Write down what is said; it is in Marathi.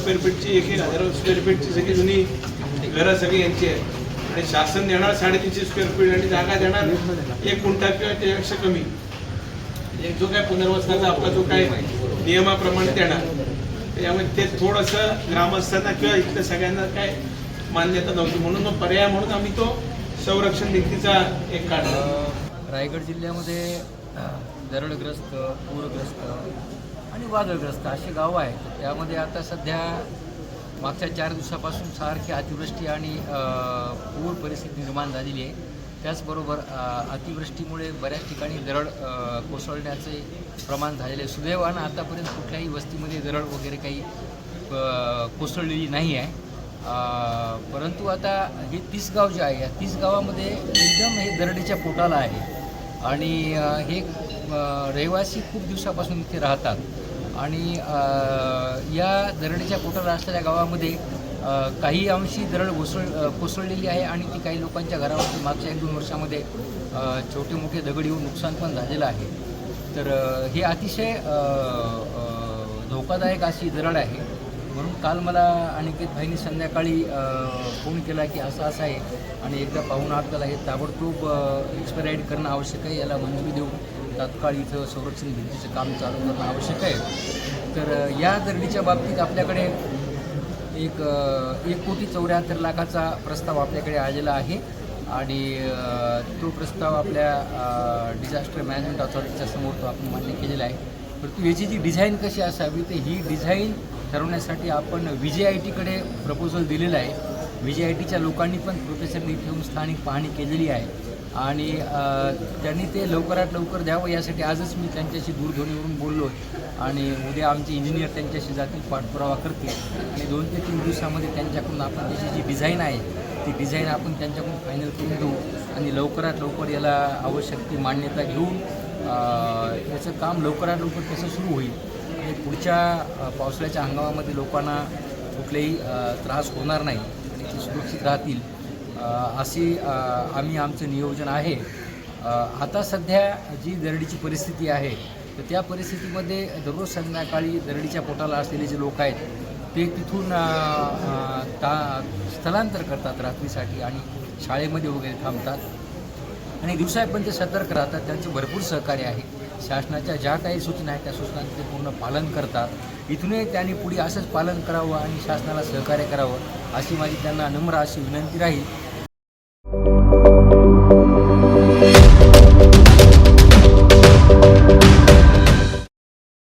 स्क्वेअर फीटची एक एक हजार स्क्वेअर फीटची सगळी जुनी घरं सगळी यांची आहेत. आणि शासन देणार साडेतीनशे स्क्वेअर फीट आणि जागा देणार एक गुंठा किंवा त्यापेक्षा कमी. एक जो काय पुनर्वसनाचा आपला जो काय नियमाप्रमाणे देणार. त्यामुळे ते थोडंसं ग्रामस्थांना किंवा इथल्या सगळ्यांना काय मान्यता नव्हती. म्हणून मग पर्याय म्हणून आम्ही तो संरक्षण भिंतीचा एक काढला. रायगड जिल्ह्यामध्ये दरडग्रस्त पूरग्रस्त आणि वादळग्रस्त असे गावं आहेत. त्यामध्ये आता सध्या मागच्या चार दिवसापासून सारखी अतिवृष्टी आणि पूर परिस्थिती निर्माण झालेली आहे. त्याचबरोबर अतिवृष्टीमुळे बऱ्याच ठिकाणी दरड कोसळण्याचे प्रमाण झालेले आहे. सुदैवानं आतापर्यंत कुठल्याही वस्तीमध्ये दरड वगैरे काही कोसळलेली नाही आहे. परंतु आता हे तीस गाव जे आहे या तीस गावामध्ये एकदम हे दरडीच्या पोटाला आहे. आणि हे रहिवासी खूप दिवसापासून इथे राहतात. आणि या दरडीच्या पोटाला असलेल्या गावामध्ये काही अंशी दरड कोसळ कोसळलेली आहे आणि ती काही लोकांच्या घरावरती मागच्या एक दोन वर्षामध्ये छोटे मोठे दगड येऊन नुकसान पण झालेलं आहे. तर हे अतिशय धोकादायक अशी दरड आहे. म्हणून काल मला अनिकेत भाईनी संध्याकाळी फोन केला की असं असं आहे आणि एकदा पाहून आपल्याला हे ताबडतोब एक्सपायराईड करणं आवश्यक आहे याला मंजुरी देऊन तात्काळ इथं संरक्षण भिंतीचं काम चालू करणं आवश्यक आहे. तर या दर्डीच्या बाबतीत आपल्याकडे एक एक कोटी चौऱ्याहत्तर लाखाचा प्रस्ताव आपल्याकडे आलेला आहे आणि तो प्रस्ताव आपल्या डिझास्टर मॅनेजमेंट अथॉरिटीच्या समोर तो आपण मान्य केलेला आहे. परंतु याची जी डिझाईन कशी असावी तर ही डिझाईन ठरवण्यासाठी आपण व्ही जे आय टीकडे प्रपोजल दिलेलं आहे. व्ही जे आय टीच्या लोकांनी पण प्रोफेसरनी इथे येऊन स्थानिक पाहणी केलेली आहे. आणि त्यांनी ते लवकरात लवकर द्यावं यासाठी आजच मी त्यांच्याशी दूरध्वनीवरून बोललो आणि उद्या आमचे इंजिनियर त्यांच्याशी जातील पाठपुरावा करतील. आणि दोन ते तीन दिवसामध्ये त्यांच्याकडून आपण त्याची जी डिझाईन आहे ती डिझाईन आपण त्यांच्याकडून फायनल करून घेऊ आणि लवकरात लवकर याला आवश्यक ती मान्यता घेऊन याचं काम लवकरात लवकर कसं सुरू होईल आणि पुढच्या पावसाळ्याच्या हंगामामध्ये लोकांना कुठलेही त्रास होणार नाही आणि ते सुरक्षित राहतील. अशी आम्ही आमचं नियोजन आहे. आता सध्या जी दरडीची परिस्थिती आहे तर त्या परिस्थितीमध्ये दररोज संध्याकाळी दरडीच्या पोटाला असलेले जे लोक आहेत ते तिथून ता स्थलांतर करतात रात्रीसाठी आणि शाळेमध्ये वगैरे थांबतात. आणि दिवसा पण ते सतर्क राहतात त्यांचं भरपूर सहकार्य आहे. शासनाच्या ज्या काही सूचना आहेत त्या सूचनांचं ते पूर्ण पालन करतात. इथूनही त्यांनी पुढे असंच पालन करावं आणि शासनाला सहकार्य करावं अशी माझी त्यांना नम्र अशी विनंती राहील.